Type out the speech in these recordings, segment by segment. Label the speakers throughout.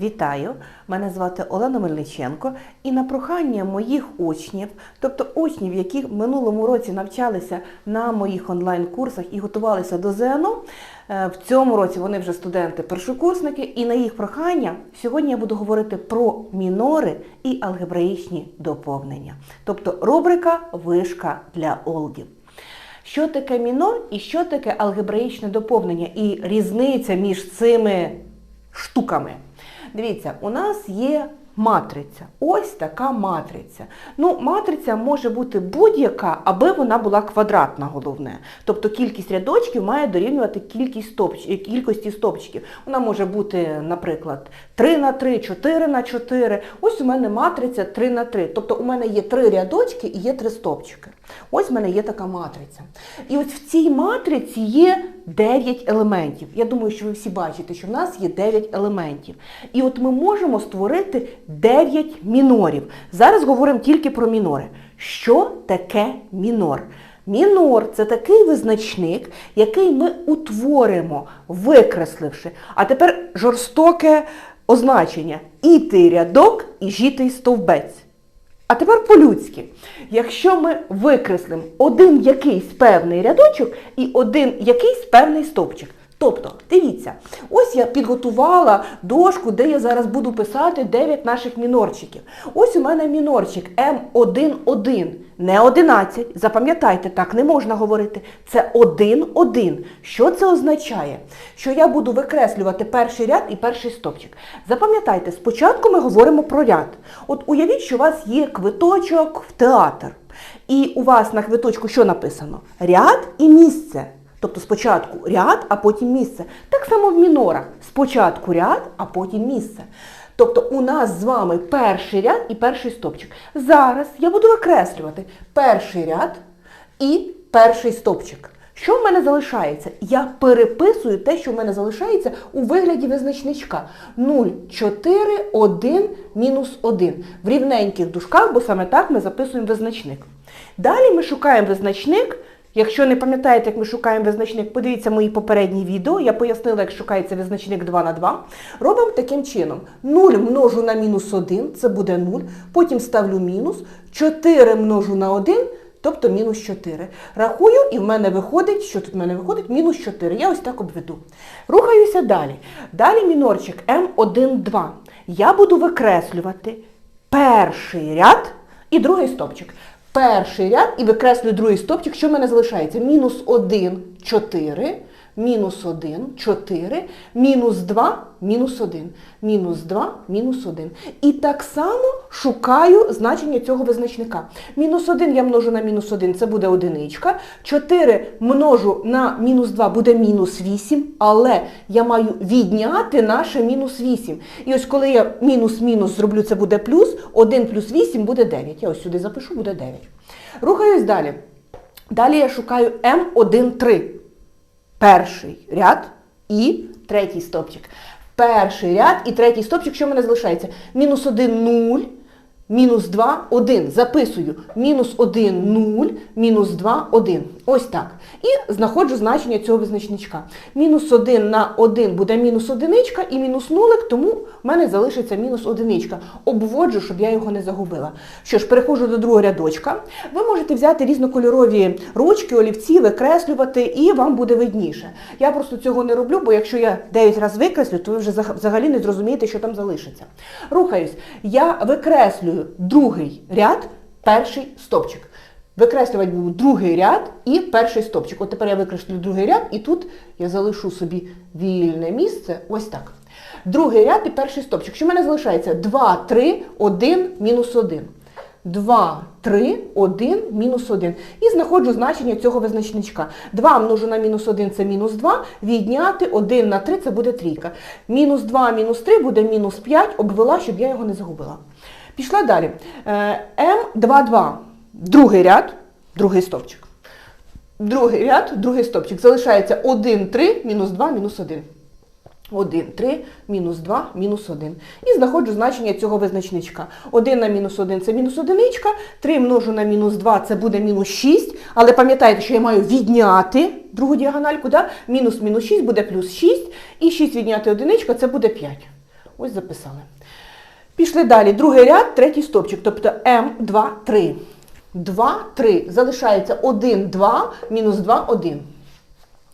Speaker 1: Вітаю! Мене звати Олена Мельниченко і на прохання моїх учнів, тобто учнів, які в минулому році навчалися на моїх онлайн-курсах і готувалися до ЗНО, е, в цьому році вони вже студенти-першокурсники, і на їх прохання сьогодні я буду говорити про мінори і алгебраїчні доповнення. Тобто рубрика Вишка для олдів. Що таке мінор і що таке алгебраїчне доповнення і різниця між цими штуками? Дивіться, у нас є матриця. Ось така матриця. Ну, матриця може бути будь-яка, аби вона була квадратна, головне. Тобто кількість рядочків має дорівнювати кількість стопч... кількості стопчиків. Вона може бути, наприклад, 3 на 3, 4 на 4. Ось у мене матриця 3 на 3. Тобто у мене є 3 рядочки і є 3 стопчики. Ось в мене є така матриця. І ось в цій матриці є 9 елементів. Я думаю, що ви всі бачите, що в нас є 9 елементів. І от ми можемо створити 9 мінорів. Зараз говоримо тільки про мінори. Що таке мінор? Мінор це такий визначник, який ми утворимо, викресливши. А тепер жорстоке означення. Ітий рядок і жітий стовбець. А тепер по-людськи. Якщо ми викреслимо один якийсь певний рядочок і один якийсь певний стовпчик. Тобто, дивіться, ось я підготувала дошку, де я зараз буду писати 9 наших мінорчиків. Ось у мене мінорчик М11, не 11. Запам'ятайте, так не можна говорити. Це 1-1. Що це означає? Що я буду викреслювати перший ряд і перший стопчик. Запам'ятайте, спочатку ми говоримо про ряд. От уявіть, що у вас є квиточок в театр. І у вас на квиточку що написано? Ряд і місце. Тобто спочатку ряд, а потім місце. Так само в мінорах. Спочатку ряд, а потім місце. Тобто у нас з вами перший ряд і перший стопчик. Зараз я буду викреслювати перший ряд і перший стопчик. Що в мене залишається? Я переписую те, що в мене залишається у вигляді визначничка. 0, 4, 1, мінус 1. В рівненьких дужках, бо саме так ми записуємо визначник. Далі ми шукаємо визначник. Якщо не пам'ятаєте, як ми шукаємо визначник, подивіться мої попередні відео. Я пояснила, як шукається визначник 2 на 2. Робимо таким чином. 0 множу на мінус 1, це буде 0. Потім ставлю мінус. 4 множу на 1, тобто мінус 4. Рахую, і в мене виходить, що тут в мене виходить? Мінус 4. Я ось так обведу. Рухаюся далі. Далі мінорчик М1-2. Я буду викреслювати перший ряд і другий стопчик перший ряд і викреслюю другий стопчик, що в мене залишається? Мінус 1, 4, мінус 1, 4, мінус 2, мінус 1, мінус 2, мінус 1. І так само шукаю значення цього визначника. Мінус 1 я множу на мінус 1, це буде одиничка. 4 множу на мінус 2 буде мінус 8, але я маю відняти наше мінус 8. І ось коли я мінус-мінус зроблю, це буде плюс, 1 плюс 8 буде 9. Я ось сюди запишу, буде 9. Рухаюсь далі. Далі я шукаю М1-3. Перший ряд і третій стопчик. Перший ряд і третій стопчик, що в мене залишається? Мінус 1, 0, мінус 2, 1. Записую. Мінус 1, 0, мінус 2, 1. Ось так. І знаходжу значення цього визначничка. Мінус 1 на 1 буде мінус одиничка і мінус нулик, тому в мене залишиться мінус одиничка. Обводжу, щоб я його не загубила. Що ж, переходжу до другого рядочка. Ви можете взяти різнокольорові ручки, олівці, викреслювати, і вам буде видніше. Я просто цього не роблю, бо якщо я 9 разів викреслю, то ви вже взагалі не зрозумієте, що там залишиться. Рухаюсь. Я викреслюю другий ряд, перший стопчик. Викреслювати буду другий ряд і перший стопчик. От тепер я викреслюю другий ряд, і тут я залишу собі вільне місце. Ось так. Другий ряд і перший стопчик. Що в мене залишається? 2, 3, 1, мінус 1. 2, 3, 1, мінус 1. І знаходжу значення цього визначничка. 2 множу на мінус 1 це мінус 2. Відняти 1 на 3 це буде трійка. Мінус 2, мінус 3 буде мінус 5. Обвела, щоб я його не загубила. Пішла далі. М22. Другий ряд, другий стопчик. Другий ряд, другий стопчик. Залишається 1, 3, мінус 2, мінус 1. 1, 3, мінус 2, мінус 1. І знаходжу значення цього визначничка. 1 на мінус 1 це мінус одиничка, 3 множу на мінус 2 це буде мінус 6. Але пам'ятайте, що я маю відняти другу діагональку. Да? Мінус мінус 6 буде плюс 6. І 6 відняти одиничка це буде 5. Ось записали. Пішли далі. Другий ряд, третій стопчик, тобто М2, 3. 2, 3. Залишається 1, 2, мінус 2, 1.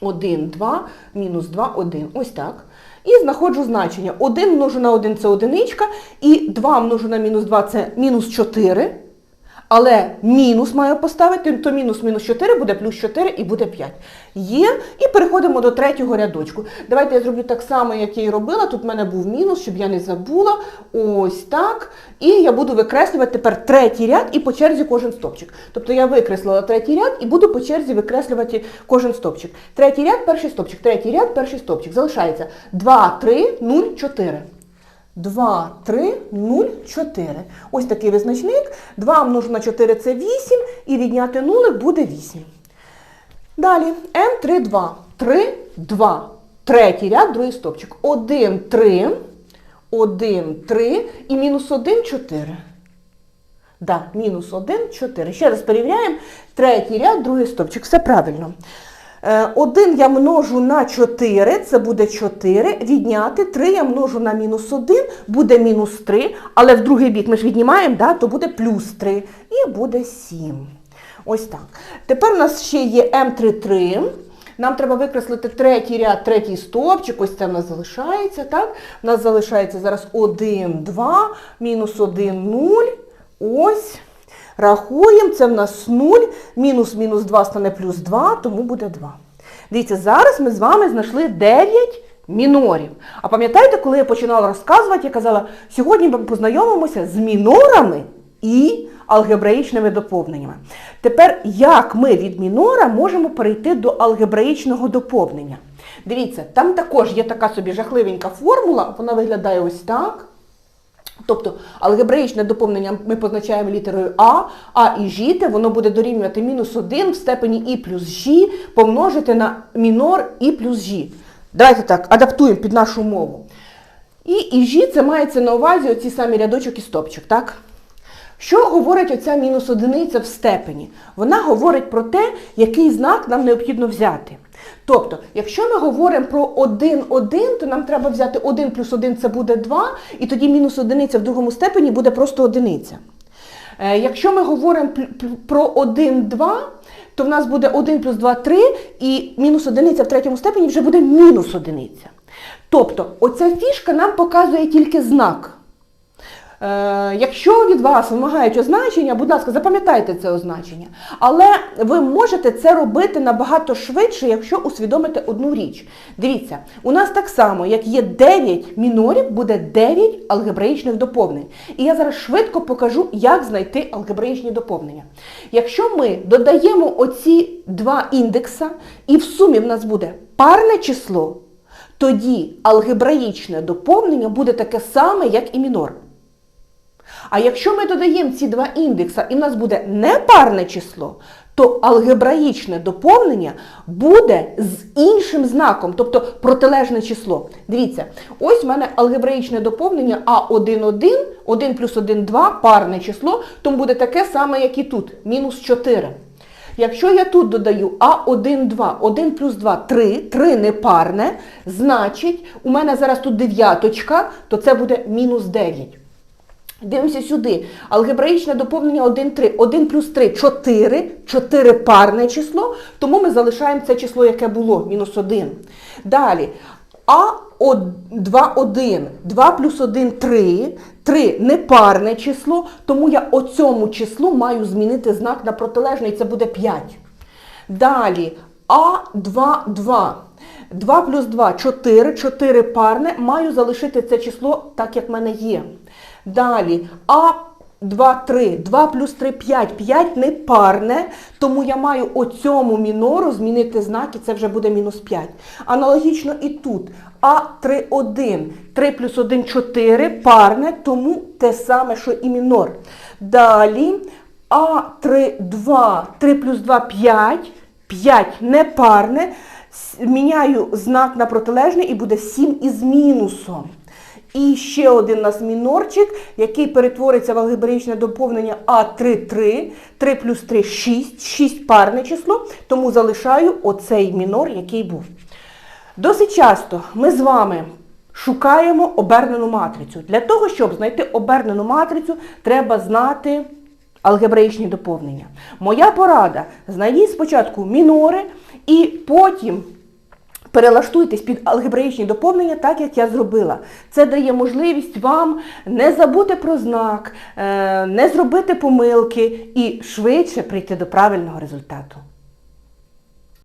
Speaker 1: 1, 2, мінус 2, 1. Ось так. І знаходжу значення. 1 множу на 1 це одиничка, і 2 множу на мінус 2 це мінус 4. Але мінус маю поставити, то мінус мінус 4 буде плюс 4 і буде 5. Є. І переходимо до третього рядочку. Давайте я зроблю так само, як я і робила. Тут в мене був мінус, щоб я не забула. Ось так. І я буду викреслювати тепер третій ряд і по черзі кожен стопчик. Тобто я викреслила третій ряд і буду по черзі викреслювати кожен стопчик. Третій ряд, перший стопчик, третій ряд, перший стопчик. Залишається 2, 3, 0, 4. 2, 3, 0, 4. Ось такий визначник. 2 множу на 4 це 8, і відняти нулик буде 8. Далі М3, 2. 3, 2. Третій ряд, другий стопчик. 1, 3, 1, 3 і мінус 1, 4. Да, мінус 1, 4. Ще раз перевіряємо. Третій ряд, другий стопчик. Все правильно. 1 я множу на 4, це буде 4. Відняти 3 я множу на мінус 1, буде мінус 3. Але в другий бік ми ж віднімаємо, да, то буде плюс 3. І буде 7. Ось так. Тепер у нас ще є М33. Нам треба викреслити третій ряд, третій стовпчик. Ось це в нас залишається. так? У нас залишається зараз 1, 2, мінус 1, 0. Ось. Рахуємо, це в нас 0, мінус мінус 2 стане плюс 2, тому буде 2. Дивіться, зараз ми з вами знайшли 9 мінорів. А пам'ятаєте, коли я починала розказувати, я казала, сьогодні ми познайомимося з мінорами і алгебраїчними доповненнями. Тепер, як ми від мінора можемо перейти до алгебраїчного доповнення? Дивіться, там також є така собі жахливенька формула, вона виглядає ось так. Тобто алгебраїчне доповнення ми позначаємо літерою А, А і жіте, воно буде дорівнювати мінус 1 в степені І плюс Ж помножити на мінор І плюс Ж. Давайте так, адаптуємо під нашу мову. І і Ж це мається на увазі оці самі рядочок і стопчик, так? Що говорить оця мінус одиниця в степені? Вона говорить про те, який знак нам необхідно взяти. Тобто, якщо ми говоримо про 1, 1, то нам треба взяти 1 плюс 1 це буде 2, і тоді мінус одиниця в другому степені буде просто одиниця. Е, Якщо ми говоримо про 1, 2, то в нас буде 1 плюс 2, 3, і мінус одиниця в третьому степені вже буде мінус одиниця. Тобто, оця фішка нам показує тільки знак. Е, якщо від вас вимагають означення, будь ласка, запам'ятайте це означення. Але ви можете це робити набагато швидше, якщо усвідомите одну річ. Дивіться, у нас так само, як є 9 мінорів, буде 9 алгебраїчних доповнень. І я зараз швидко покажу, як знайти алгебраїчні доповнення. Якщо ми додаємо оці два індекса, і в сумі в нас буде парне число, тоді алгебраїчне доповнення буде таке саме, як і мінор. А якщо ми додаємо ці два індекса і в нас буде непарне число, то алгебраїчне доповнення буде з іншим знаком, тобто протилежне число. Дивіться, ось в мене алгебраїчне доповнення А1,1, 1 плюс 1, 2, парне число, тому буде таке саме, як і тут, мінус 4. Якщо я тут додаю А1, 2, 1 плюс 2, 3, 3 непарне, значить, у мене зараз тут дев'яточка, то це буде мінус 9. Дивимося сюди. Алгебраїчне доповнення 1, 3. 1 плюс 3 4. 4 парне число, тому ми залишаємо це число, яке було, мінус 1. Далі. А 2, 1. 2 плюс 1 3. 3 непарне число, тому я оцьому числу маю змінити знак на протилежний, це буде 5. Далі. А2, 2. 2 плюс 2 4. 4 парне. Маю залишити це число так, як в мене є. Далі А 2, 3, 2 плюс 3, 5, 5 не парне, тому я маю оцьому мінору змінити знак, і це вже буде мінус 5. Аналогічно і тут. А3, 1, 3 плюс 1, 4, парне, тому те саме, що і мінор. Далі А3, 2, 3 плюс 2, 5, 5 непарне, міняю знак на протилежний і буде 7 із мінусом. І ще один у нас мінорчик, який перетвориться в алгебраїчне доповнення А3, 3, 3 плюс 3 6, 6 парне число, тому залишаю оцей мінор, який був. Досить часто ми з вами шукаємо обернену матрицю. Для того, щоб знайти обернену матрицю, треба знати алгебраїчні доповнення. Моя порада: знайдіть спочатку мінори і потім. Перелаштуйтесь під алгебраїчні доповнення, так як я зробила. Це дає можливість вам не забути про знак, е, не зробити помилки і швидше прийти до правильного результату.